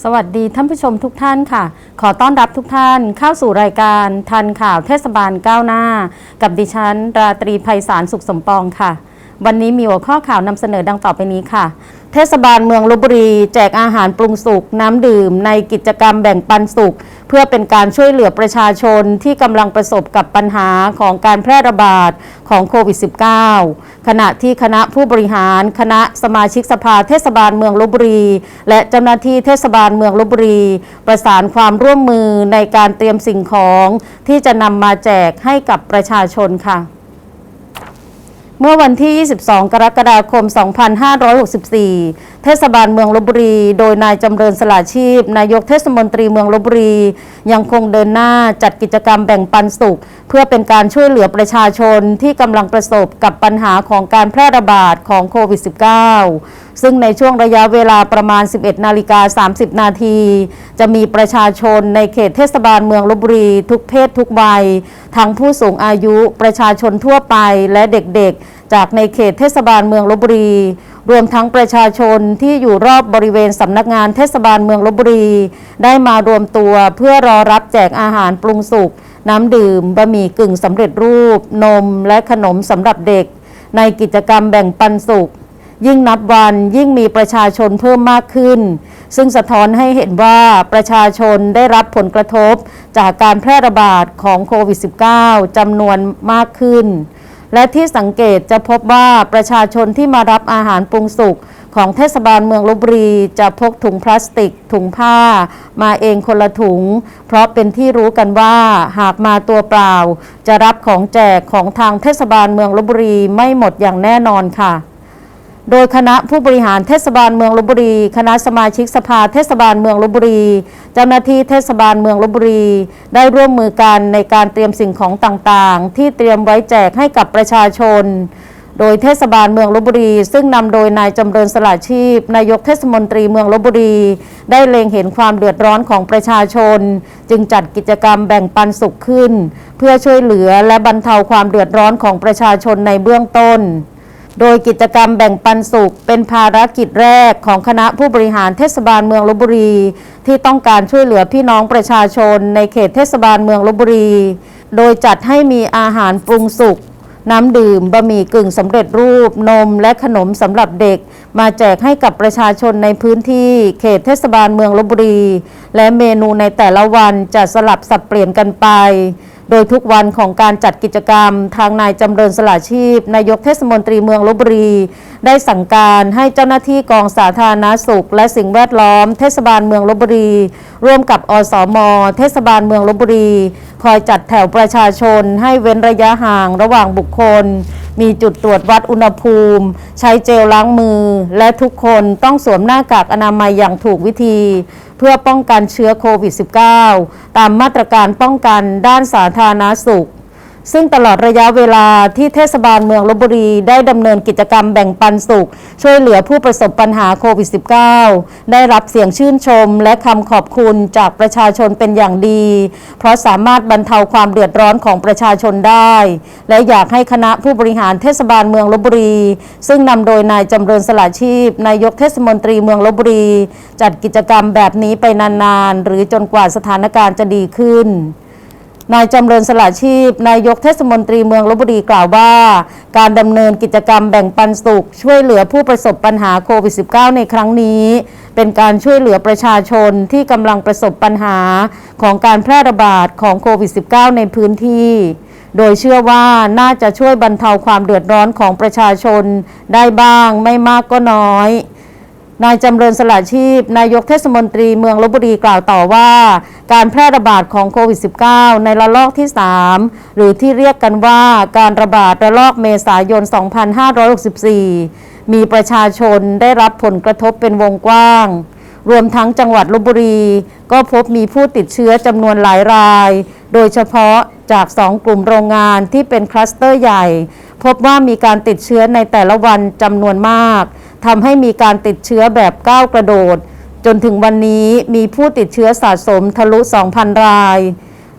สวัสดีท่านผู้ชมทุกท่านค่ะ ขอต้อนรับทุกท่านเข้าสู่รายการทันข่าวเทศบาลก้าวหน้า กับดิฉัน ราตรีไพศาลสุขสมปองค่ะ วันนี้มีหัวข้อข่าวนำเสนอดังต่อไปนี้ค่ะ เทศบาลเมืองลบบุรี แจกอาหารปรุงสุกน้ำดื่ม ในกิจกรรมแบ่งปันสุขเพื่อเป็นการช่วยเหลือประชาชนที่กำลังประสบกับปัญหาของการแพร่ระบาดของโควิด -19 ขณะที่คณะผู้บริหาร คณะสมาชิกสภาเทศบาลเมืองลบบุรี และเจ้าหน้าที่เทศบาลเมืองลบบุรี ประสานความร่วมมือในการเตรียมสิ่งของ ที่จะนำมาแจกให้กับประชาชนค่ะ เมื่อวันที่ 22 กรกฎาคม 2564 เทศบาลเมืองลบบุรี โดยนายจำเริญสลาชีพ นายกเทศมนตรีเมืองลบบุรี ยังคงเดินหน้าจัดกิจกรรมแบ่งปันสุข เพื่อเป็นการช่วยเหลือประชาชนที่กำลังประสบกับปัญหาของการแพร่ระบาดของโควิด -19 ซึ่งในช่วงระยะเวลาประมาณ 11 นาฬิกา 30 นาที จะมีประชาชนในเขตเทศบาลเมืองลบบุรี ทุกเพศทุกวัย ทั้งผู้สูงอายุประชาชนทั่วไปและเด็กๆ จากในเขตเทศบาลเมืองลบบุรี รวมทั้งประชาชนที่อยู่รอบบริเวณสำนักงานเทศบาลเมืองลบบุรี ได้มารวมตัวเพื่อรอรับแจกอาหารปรุงสุกน้ำดื่มบะหมี่กึ่งสำเร็จรูป นมและขนมสำหรับเด็ก ในกิจกรรมแบ่งปันสุข ยิ่งนับวันยิ่งมีประชาชนเพิ่มมากขึ้น ซึ่งสะท้อนให้เห็นว่าประชาชนได้รับผลกระทบจากการแพร่ระบาดของโควิด -19 จำนวนมากขึ้น และที่สังเกตจะพบว่าประชาชนที่มารับอาหารปรุงสุกของเทศบาลเมืองลบบุรีจะพกถุงพลาสติก ถุงผ้า มาเองคนละถุง เพราะเป็นที่รู้กันว่าหากมาตัวเปล่า จะรับของแจกของทางเทศบาลเมืองลบบุรีไม่หมดอย่างแน่นอนค่ะ โดยคณะผู้บริหารเทศบาลเมืองลบบุรี คณะสมาชิกสภาเทศบาลเมืองลบบุรี เจ้าหน้าที่เทศบาลเมืองลบบุรี ได้ร่วมมือกันในการเตรียมสิ่งของต่างๆ ที่เตรียมไว้แจกให้กับประชาชน โดยเทศบาลเมืองลบบุรี ซึ่งนำโดยนายจำเริญสละชีพ นายกเทศมนตรีเมืองลบบุรี ได้เล็งเห็นความเดือดร้อนของประชาชน จึงจัดกิจกรรมแบ่งปันสุขขึ้น เพื่อช่วยเหลือและบรรเทาความเดือดร้อนของประชาชนในเบื้องต้น โดยกิจกรรมแบ่งปันสุข เป็นภารกิจแรกของคณะผู้บริหารเทศบาลเมืองลบบุรี ที่ต้องการช่วยเหลือพี่น้องประชาชนในเขตเทศบาลเมืองลบบุรี โดยจัดให้มีอาหารปรุงสุกน้ำดื่มบะหมี่กึ่งสำเร็จรูป นมและขนมสำหรับเด็ก มาแจกให้กับประชาชนในพื้นที่เขตเทศบาลเมืองลบบุรี และเมนูในแต่ละวันจะสลับสับเปลี่ยนกันไป โดยทุกวันของการจัดกิจกรรม ทางนายจำเริญสละชีพ นายกเทศมนตรีเมืองลบบุรี ได้สั่งการให้เจ้าหน้าที่กองสาธารณาสุข และสิ่งแวดล้อม เทศบาลเมืองลบบุรี ร่วมกับอสม เทศบาลเมืองลบบุรี คอยจัดแถวประชาชน ให้เว้นระยะห่างระหว่างบุคคล มีจุดตรวจวัดอุณหภูมิ ใช้เจลล้างมือ และทุกคนต้องสวมหน้ากากอนามัยอย่างถูกวิธี พื่อป้องกันเชื้อโควิด -19 ตามมาตรการป้องกันด้านสาธารณสุข ซึ่งตลอดระยะเวลาที่เทศบาลเมืองลบบุรีได้ดำเนินกิจกรรมแบ่งปันสุข ช่วยเหลือผู้ประสบปัญหาโควิด -19 ได้รับเสียงชื่นชมและคำขอบคุณจากประชาชนเป็นอย่างดี เพราะสามารถบรรเทาความเดือดร้อนของประชาชนได้ และอยากให้คณะผู้บริหารเทศบาลเมืองลบบุรี ซึ่งนำโดยนายจำเริญสละชีพนายกเทศมนตรีเมืองลบบุรี จัดกิจกรรมแบบนี้ไปนานๆ หรือจนกว่าสถานการณ์จะดีขึ้น นายจำเริญสละชีพ นายกเทศมนตรีเมืองลบบุรีกล่าวว่า การดำเนินกิจกรรมแบ่งปันสุข ช่วยเหลือผู้ประสบปัญหาโควิด -19 ในครั้งนี้ เป็นการช่วยเหลือประชาชนที่กำลังประสบปัญหาของการแพร่ระบาดของโควิด -19 ในพื้นที่โดยเชื่อว่าน่าจะช่วยบรรเทาความเดือดร้อนของประชาชนได้บ้างไม่มากก็น้อย นายจำเริญสละชีพ นายกเทศมนตรีเมืองลบบุรีกล่าวต่อว่า การแพร่ระบาดของโควิด -19 ในระลอกที่ 3 หรือที่เรียกกันว่าการระบาดระลอกเมษายน 2564 มีประชาชนได้รับผลกระทบเป็นวงกว้าง รวมทั้งจังหวัดลบบุรี ก็พบมีผู้ติดเชื้อจำนวนหลายราย โดยเฉพาะจาก 2 กลุ่มโรงงานที่เป็นคลัสเตอร์ใหญ่ พบว่ามีการติดเชื้อในแต่ละวันจำนวนมาก ทำให้มีการติดเชื้อแบบก้าวกระโดด จนถึงวันนี้มีผู้ติดเชื้อสะสมทะลุ 2,000 ราย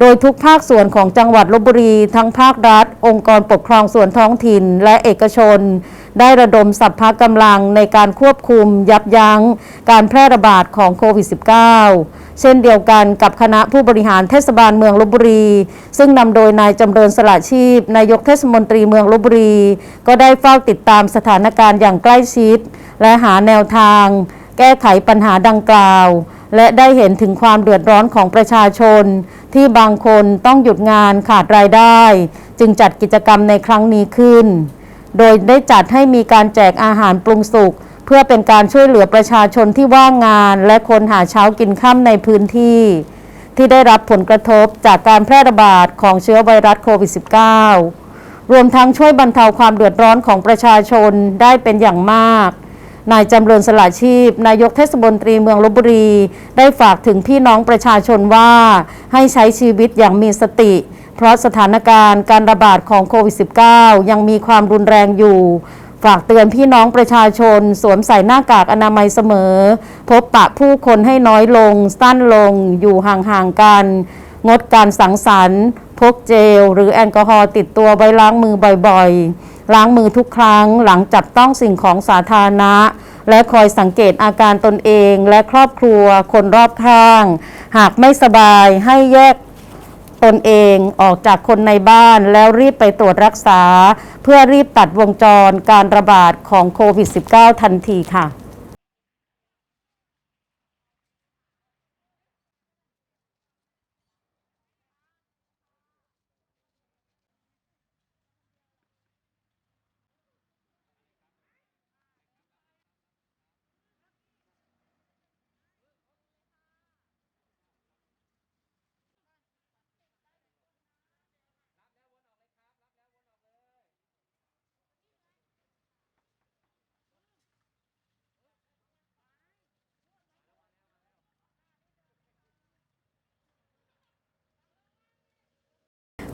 โดยทุกภาคส่วนของจังหวัดลบบุรี ทั้งภาครัฐ องค์กรปกครองส่วนท้องถิ่นและเอกชน ได้ระดมสัพพะกำลังในการควบคุมยับยั้งการแพร่ระบาดของโควิด -19 เช่นเดียวกันกับคณะผู้บริหารเทศบาลเมืองลบบุรี ซึ่งนำโดยนายจำเริญสละชีพ นายกเทศมนตรีเมืองลบบุรี ก็ได้เฝ้าติดตามสถานการณ์อย่างใกล้ชิด และหาแนวทาง แก้ไขปัญหาดังกล่าวและได้เห็นถึงความเดือดร้อนของประชาชน ที่บางคนต้องหยุดงานขาดรายได้ จึงจัดกิจกรรมในครั้งนี้ขึ้น โดยได้จัดให้มีการแจกอาหารปรุงสุกเพื่อเป็นการช่วยเหลือประชาชนที่ว่างงาน และคนหาเช้ากินค่ำในพื้นที่ ที่ได้รับผลกระทบจากการแพร่ระบาดของเชื้อไวรัสโควิด -19 รวมทั้งช่วยบรรเทาความเดือดร้อนของประชาชนได้เป็นอย่างมากนายจำเริญสละชีพ นายกเทศมนตรีเมืองลบบุรี ได้ฝากถึงพี่น้องประชาชนว่า ให้ใช้ชีวิตอย่างมีสติ เพราะสถานการณ์การระบาดของโควิด -19 ยังมีความรุนแรงอยู่ ฝากเตือนพี่น้องประชาชน สวมใส่หน้ากากอนามัยเสมอ พบปะผู้คนให้น้อยลง สั้นลง อยู่ห่างๆกัน งดการสังสรรค์พกเจล หรือแอลกอฮอล์ติดตัวไว้ล้างมือบ่อยๆ ล้างมือทุกครั้งหลังจับต้องสิ่งของสาธารณะ และคอยสังเกตอาการตนเองและครอบครัวคนรอบข้าง หากไม่สบายให้แยก ตนเองออกจากคนในบ้านแล้วรีบไปตรวจรักษา เพื่อรีบตัดวงจรการระบาดของโควิด -19 ทันทีค่ะ